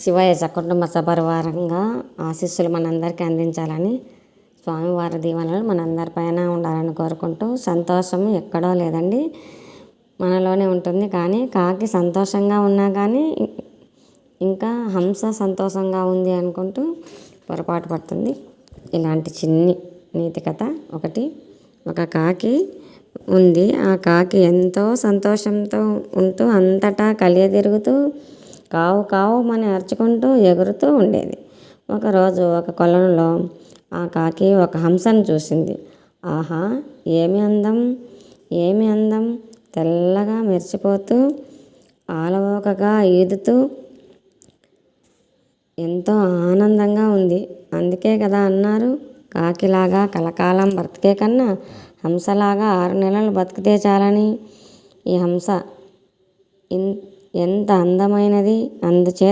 శివయ్య సకుటుంబ సపరివారంగా ఆశీస్సులు మనందరికీ అందించాలని స్వామివారి దీవెనలు మనందరిపైన ఉండాలని కోరుకుంటూ సంతోషం ఎక్కడో లేదండి. మనలోనే ఉంటుంది కానీ కాకి సంతోషంగా ఉన్నా కానీ ఇంకా హంస సంతోషంగా ఉంది అనుకుంటూ పొరపాటు పడుతుంది. ఇలాంటి చిన్ని నీతి కథ ఒకటి. ఒక కాకి ఉంది. ఆ కాకి ఎంతో సంతోషంతో ఉంటూ అంతటా కలియ తిరుగుతూ కావు కావు మని అరుచుకుంటూ ఎగురుతూ ఉండేది. ఒకరోజు ఒక కొలంలో ఆ కాకి ఒక హంసను చూసింది. ఆహా ఏమి అందం? ఏమి అందం? తెల్లగా మెరిసిపోతూ ఆలవోకగా ఈదుతూ ఎంతో ఆనందంగా ఉంది. అందుకే కదా అన్నారు. కాకిలాగా కలకాలం బ్రతికే కన్నా హంసలాగా ఆరు నెలలు బతికితే చాలని. ఈ హంస ఎంత అందమైనది అందుచే